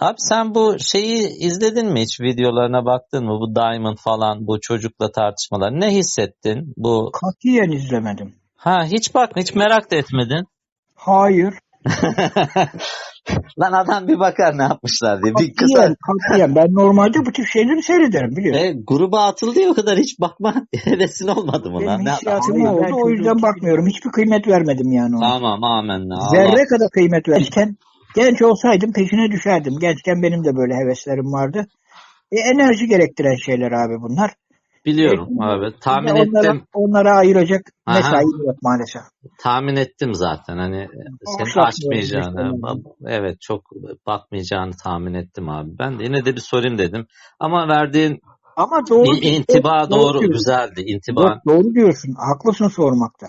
Abi sen bu şeyi izledin mi hiç videolarına baktın mı? Bu Diamond falan bu çocukla tartışmalar. Ne hissettin? Bu Katiyen izlemedim. ha hiç bak hiç merak da etmedin. Hayır. Lan adam bir bakar ne yapmışlar diye. Bir kısa Katiyen, katiyen. Ben normalde bu tip şeyleri seyrederim biliyorsun. e, gruba atıldı ya o kadar hiç bakma hevesin olmadı mı lan? Benim hissiyatım oldu. O yüzden bakmıyorum. Hiçbir kıymet vermedim yani ona. Tamam amenna. Zerre kadar kıymet verirken genç olsaydım peşine düşerdim. Gençken benim de böyle heveslerim vardı. E, enerji gerektiren şeyler abi bunlar. Biliyorum E, abi. Tahmin de onlara, ettim. onlara ayıracak Aha. mesai yok maalesef. Tahmin ettim zaten. Hani seni açmayacağını. Evet çok bakmayacağını tahmin ettim abi. Ben de yine de bir sorayım dedim. Ama verdiğin Ama doğru. İ- intiba doğru, diyorsun. güzeldi. İntiba Yok, doğru diyorsun. Haklısın sormakta.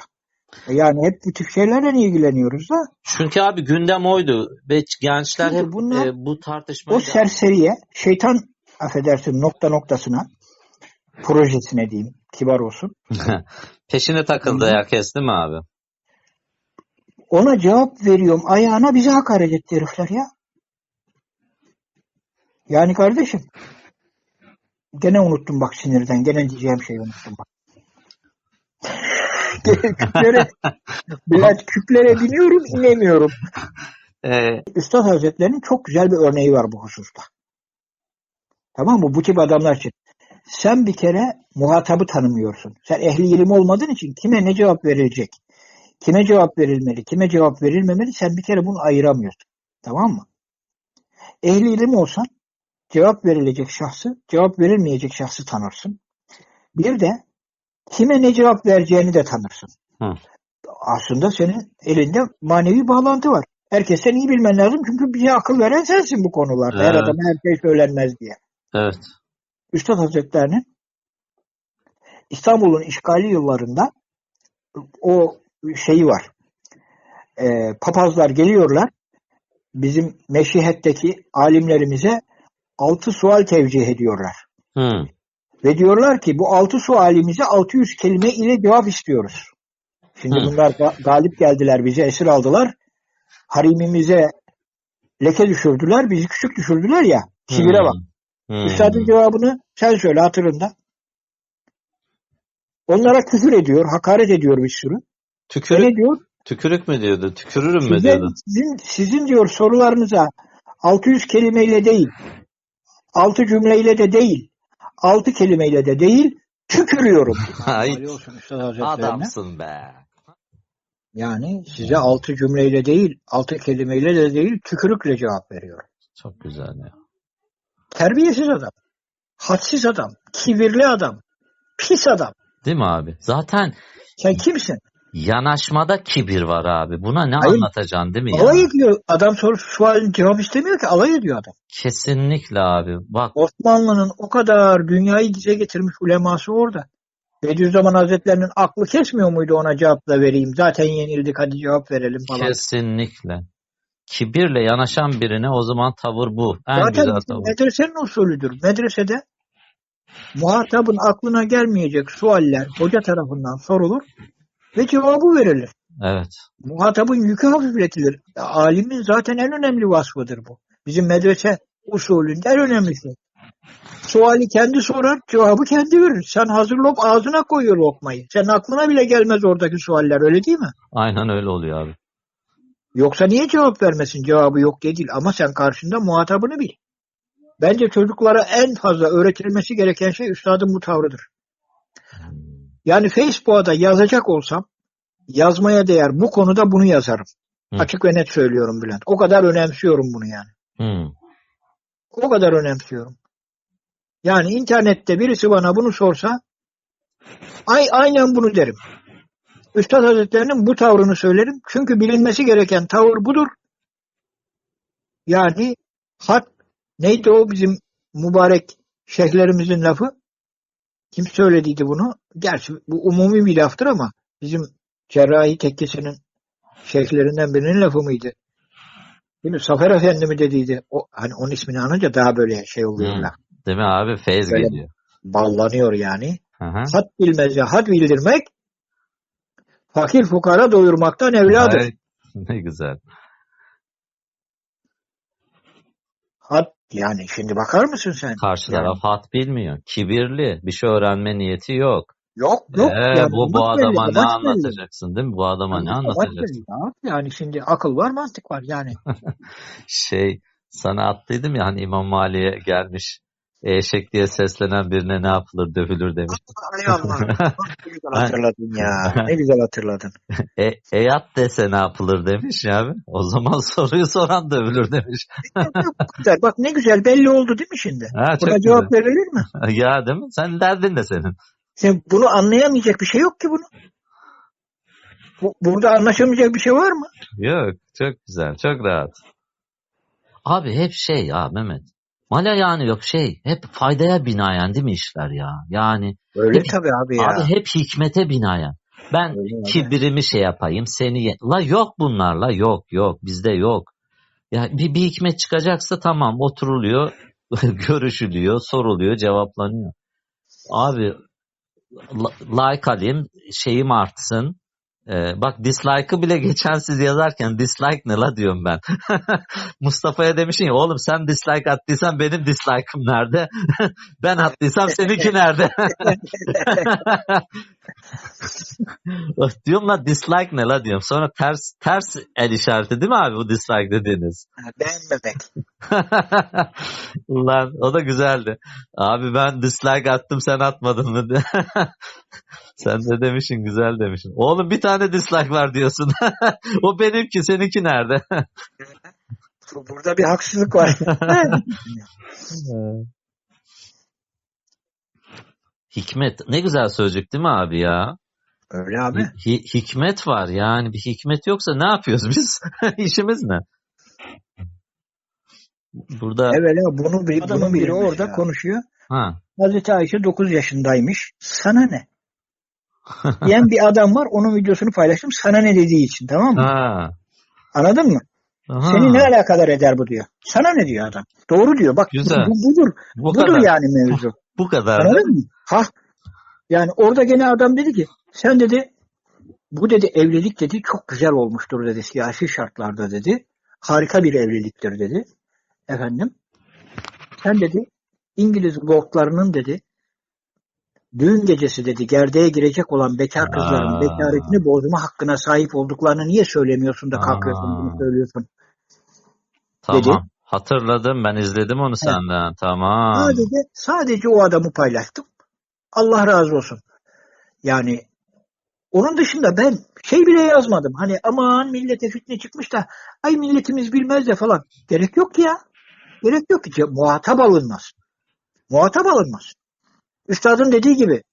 E, Yani hep bu tip şeylerle ilgileniyoruz da Çünkü abi gündem oydu ve gençler Çünkü hep bunlar- e, bu tartışmayı o serseriye şeytan affedersin nokta noktasına projesine diyeyim kibar olsun. peşine takıldı Hı hı. herkes değil mi abi? Ona cevap veriyorum ayağına bize hakaret etti herifler ya. Yani kardeşim gene unuttum bak sinirden gene diyeceğim şeyi unuttum bak. Küplere, biraz küplere biniyorum inemiyorum. E, Üstad Hazretleri'nin çok güzel bir örneği var bu hususta. Tamam mı? Bu tip adamlar için. Sen bir kere muhatabı tanımıyorsun. Sen ehli ilim olmadığın için kime ne cevap verilecek, kime cevap verilmeli, kime cevap verilmemeli sen bir kere bunu ayıramıyorsun. Tamam mı? Ehli ilim olsan cevap verilecek şahsı, cevap verilmeyecek şahsı tanırsın. Bir de kime ne cevap vereceğini de tanırsın. Hı. Aslında senin elinde manevi bağlantı var. Herkesten iyi bilmen lazım çünkü bize akıl veren sensin bu konularda. Her Evet. adama her şey söylenmez diye. evet. Üstad Hazretlerinin İstanbul'un işgali yıllarında o şeyi var. Ee, papazlar geliyorlar. Bizim meşihetteki alimlerimize altı sual tevcih ediyorlar. Hı. Ve diyorlar ki bu altı sualimize 600 kelime ile cevap istiyoruz. Şimdi Hı. bunlar ga- galip geldiler, bizi esir aldılar. Harimimize leke düşürdüler, bizi küçük düşürdüler ya. Kibire bak. Üstadın cevabını sen söyle hatırında. Onlara küfür ediyor, hakaret ediyor bir sürü. Tükürük, ne diyor? tükürük mü diyordu? Tükürürüm mü diyordu? sizin, sizin diyor sorularınıza 600 kelimeyle değil, 6 cümleyle de değil, 6 kelimeyle de değil, tükürüyorum. Adamsın be. Yani size 6 cümleyle değil, 6 kelimeyle de değil, tükürükle cevap veriyor. Çok güzel ya. Terbiyesiz adam, hadsiz adam, kibirli adam, pis adam. Değil mi abi? Zaten Sen kimsin? Yanaşmada kibir var abi. Buna ne Hayır. anlatacaksın değil mi ya? Alay ediyor. Adam soru sualin cevap istemiyor ki alay ediyor adam. Kesinlikle abi. Bak Osmanlı'nın o kadar dünyayı dize getirmiş uleması orada. Bediüzzaman Hazretlerinin aklı kesmiyor muydu ona cevap da vereyim. Zaten yenildik hadi cevap verelim falan. kesinlikle. Kibirle yanaşan birine o zaman tavır bu. En Zaten güzel tavır. medresenin usulüdür. Medresede muhatabın aklına gelmeyecek sualler hoca tarafından sorulur ve cevabı verilir. Evet. Muhatabın yükü hafifletilir. Alimin zaten en önemli vasfıdır bu. Bizim medrese usulünde en önemlisi. Suali kendi sorar, cevabı kendi verir. Sen hazırlayıp ağzına koyuyor lokmayı. Senin aklına bile gelmez oradaki sualler öyle değil mi? Aynen öyle oluyor abi. Yoksa niye cevap vermesin cevabı yok diye değil. Ama sen karşında muhatabını bil. Bence çocuklara en fazla öğretilmesi gereken şey üstadın bu tavrıdır. Yani Facebook'a da yazacak olsam yazmaya değer bu konuda bunu yazarım. Hı. Açık ve net söylüyorum Bülent. O kadar önemsiyorum bunu yani. Hı. O kadar önemsiyorum. Yani internette birisi bana bunu sorsa ay, aynen bunu derim. Üstad Hazretlerinin bu tavrını söylerim. Çünkü bilinmesi gereken tavır budur. Yani hat neydi o bizim mübarek şeyhlerimizin lafı? Kim söylediydi bunu? Gerçi bu umumi bir laftır ama bizim cerrahi tekkesinin şeyhlerinden birinin lafı mıydı? Değil mi? Zafer Efendi mi dediydi? O, hani onun ismini anınca daha böyle şey oluyor Hı. laf. Değil mi abi? Feyz Böyle- geliyor. Ballanıyor yani. Hı. Had bilmeze had bildirmek fakir fukara doyurmaktan evladır. Ay, ne güzel. Hat yani şimdi bakar mısın sen? Karşı Yani. taraf hat bilmiyor. Kibirli. Bir şey öğrenme niyeti yok. Yok yok. Ee, yani bu, bu belli, adama ne belli. anlatacaksın değil mi? Bu adama ne Amaç anlatacaksın? belli. Yani şimdi akıl var mantık var yani. Şey sana attıydım ya hani İmam Mali'ye gelmiş eşek diye seslenen birine ne yapılır dövülür demiş. Ay Allah. ne güzel hatırladın ya. Ne güzel hatırladın. E, eyat dese ne yapılır demiş ya abi. O zaman soruyu soran dövülür demiş. güzel. Bak ne güzel belli oldu değil mi şimdi? Ha, Buna güzel. cevap verilir mi? Ya değil mi? Sen derdin de senin. Sen bunu anlayamayacak bir şey yok ki bunu. Bu, burada anlaşamayacak bir şey var mı? Yok çok güzel çok rahat. Abi hep şey ya Mehmet. Mala yani yok şey hep faydaya binaen değil mi işler ya? Yani Öyle Hep- tabii abi ya. abi hep hikmete binaen. Ben Öyle kibrimi şey yapayım seni la yok bunlarla yok yok bizde yok. Ya bir, bir hikmet çıkacaksa tamam oturuluyor görüşülüyor soruluyor cevaplanıyor. Abi la- like alayım şeyim artsın. Ee, bak dislike'ı bile geçen siz yazarken dislike ne la diyorum ben. Mustafa'ya demişsin ya oğlum sen dislike attıysan benim dislike'ım nerede? ben attıysam seninki nerede? diyorum la dislike ne la diyorum. Sonra ters ters el işareti değil mi abi bu dislike dediğiniz? Beğenmemek. Ulan o da güzeldi. Abi ben dislike attım sen atmadın mı? sen de demişsin güzel demişsin. Oğlum bir tane dislike var diyorsun. o benimki seninki nerede? Burada bir haksızlık var. Hikmet ne güzel sözcük değil mi abi ya? Öyle abi. Hi- hikmet var yani bir hikmet yoksa ne yapıyoruz biz? İşimiz ne? Burada Evet ya bunu bir, Adamın bunun biri orada mesela. konuşuyor. ha Hazreti Ayşe 9 yaşındaymış. Sana ne? Diyen bir adam var. Onun videosunu paylaştım. Sana ne dediği için tamam mı? ha. Anladın mı? Aha. Seni ne alakadar eder bu diyor. Sana ne diyor adam? Doğru diyor. Bak bu, Güzel. bu- budur. Bu budur kadar. yani mevzu. Bu kadar. Anladın mı? Ha. Yani orada gene adam dedi ki sen dedi bu dedi evlilik dedi çok güzel olmuştur dedi siyasi şartlarda dedi. Harika bir evliliktir dedi. Efendim sen dedi İngiliz lordlarının dedi düğün gecesi dedi gerdeğe girecek olan bekar kızların Aa. bekaretini bozma hakkına sahip olduklarını niye söylemiyorsun da kalkıyorsun Aa. bunu söylüyorsun. Tamam. Hatırladım ben izledim onu senden. Tamam. Sadece, sadece o adamı paylaştım. Allah razı olsun. Yani onun dışında ben şey bile yazmadım. Hani aman millete fitne çıkmış da ay milletimiz bilmez de falan. Gerek yok ki ya. Gerek yok ki. Muhatap alınmaz. Muhatap alınmaz. Üstadın dediği gibi.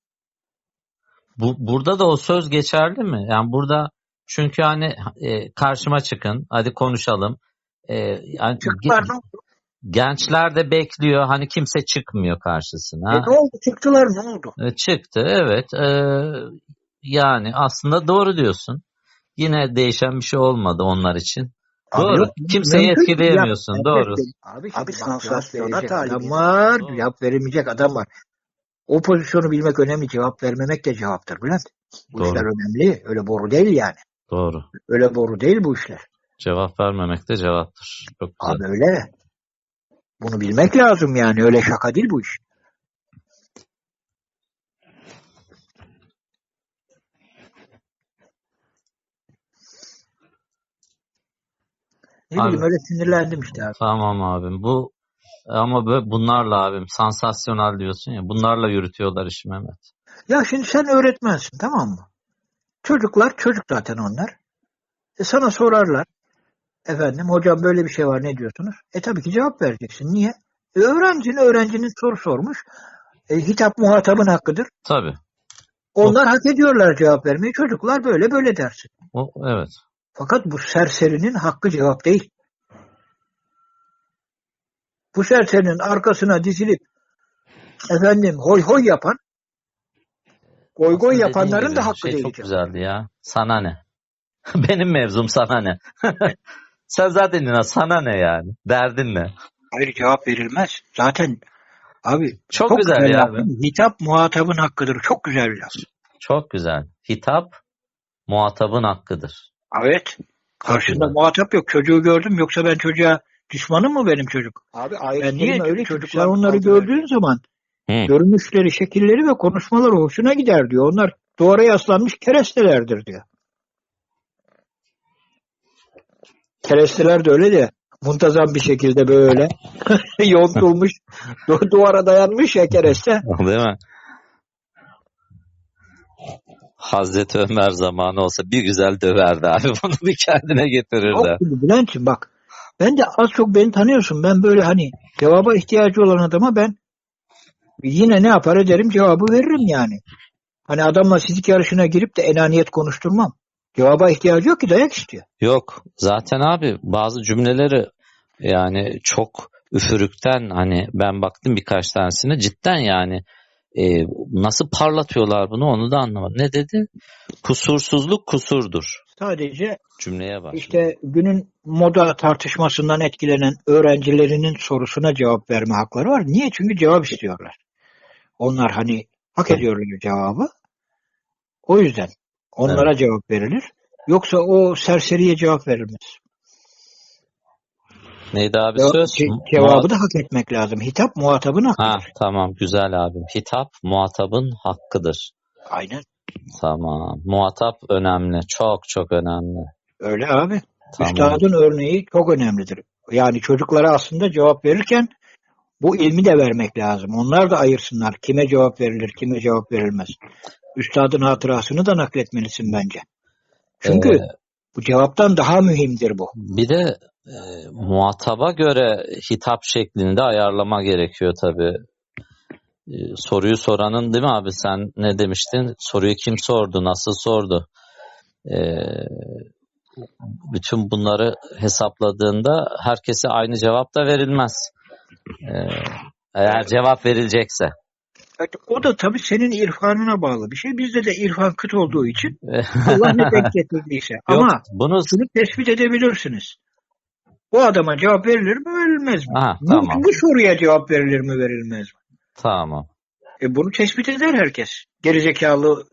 Bu, burada da o söz geçerli mi? Yani burada çünkü hani e, karşıma çıkın hadi konuşalım. E, yani Çıktılar ge- ne oldu? gençler de bekliyor hani kimse çıkmıyor karşısına. E, ne oldu? Çıktılar ne oldu? E, çıktı evet. E, yani aslında doğru diyorsun. Yine değişen bir şey olmadı onlar için. Doğru. yok, Kimseyi etkileyemiyorsun, Yap- doğru. Abi, Abi sansasyona talibiz. adam var. Doğru. Cevap veremeyecek adam var. O pozisyonu bilmek önemli. Cevap vermemek de cevaptır Bülent. Bu Doğru. işler önemli. Öyle boru değil yani. Doğru. Öyle boru değil bu işler. Cevap vermemek de cevaptır. Çok güzel. Abi öyle. Bunu bilmek lazım yani. Öyle şaka değil bu iş. Ne Abi. bileyim öyle sinirlendim işte abi. Tamam abim. Bu ama böyle bunlarla abim sansasyonel diyorsun ya. Bunlarla yürütüyorlar işi Mehmet. Ya şimdi sen öğretmensin tamam mı? Çocuklar çocuk zaten onlar. E sana sorarlar. Efendim hocam böyle bir şey var ne diyorsunuz? E tabii ki cevap vereceksin. Niye? E, öğrencinin öğrencinin soru sormuş. E, hitap muhatabın hakkıdır. Tabii. Onlar hak ediyorlar cevap vermeyi. Çocuklar böyle böyle dersin. O, evet. Fakat bu serserinin hakkı cevap değil. Bu serserinin arkasına dizilip efendim hoy hoy yapan goy goy Aslında yapanların da hakkı şey değil. çok güzeldi ya. Sana ne? Benim mevzum sana ne? Sen zaten inan sana ne yani? Derdin ne? Hayır cevap verilmez. Zaten abi Çok, güzel, ya. laf. abi. Hitap muhatabın hakkıdır. Çok güzel bir laf. Çok güzel. Hitap muhatabın hakkıdır. Evet. Karşında güzel. muhatap yok. Çocuğu gördüm. Yoksa ben çocuğa düşmanım mı benim çocuk? Abi Ben ayet niye öyle çocuklar onları gördüğün zaman Hı. görünüşleri, şekilleri ve konuşmaları hoşuna gider diyor. Onlar duvara yaslanmış kerestelerdir diyor. Keresteler de öyle de muntazam bir şekilde böyle yontulmuş du- duvara dayanmış ya kereste. Değil mi? Hazreti Ömer zamanı olsa bir güzel döverdi abi. Bunu bir kendine getirirdi. Yok Bülent'ciğim bak. Ben de az çok beni tanıyorsun. Ben böyle hani cevaba ihtiyacı olan adama ben yine ne yapar ederim cevabı veririm yani. Hani adamla fizik yarışına girip de enaniyet konuşturmam. Cevaba ihtiyacı yok ki dayak istiyor. Yok. Zaten abi bazı cümleleri yani çok üfürükten hani ben baktım birkaç tanesine cidden yani e, nasıl parlatıyorlar bunu onu da anlamadım. Ne dedi? Kusursuzluk kusurdur. Sadece Cümleye bak. işte günün moda tartışmasından etkilenen öğrencilerinin sorusuna cevap verme hakları var. Niye? Çünkü cevap istiyorlar. Onlar hani hak ediyorlar cevabı. O yüzden onlara cevap verilir. Yoksa o serseriye cevap verilmez. Neydi abi Cevap- söz? ce- cevabı da hak etmek lazım. Hitap muhatabın Ha hakkıdır. tamam güzel abim. Hitap muhatabın hakkıdır. Aynen. Tamam. Muhatap önemli. Çok çok önemli. Öyle abi. Tamam. Üstadın örneği çok önemlidir. Yani çocuklara aslında cevap verirken bu ilmi de vermek lazım. Onlar da ayırsınlar. Kime cevap verilir, kime cevap verilmez. Üstadın hatırasını da nakletmelisin bence. Çünkü Ee, bu cevaptan daha mühimdir bu. Bir de e, muhataba göre hitap şeklini de ayarlama gerekiyor tabii. E, soruyu soranın değil mi abi sen ne demiştin? Soruyu kim sordu, nasıl sordu? E, bütün bunları hesapladığında herkese aynı cevap da verilmez. E, eğer cevap verilecekse. O da tabii senin irfanına bağlı bir şey. Bizde de irfan kıt olduğu için Allah ne denk getirdiyse. Yok, Ama bunu şunu tespit edebilirsiniz. Bu adama cevap verilir mi verilmez mi? Bu, tamam. bu soruya cevap verilir mi verilmez mi? Tamam. E bunu tespit eder herkes. Gerizekalı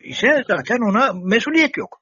ise zaten ona mesuliyet yok.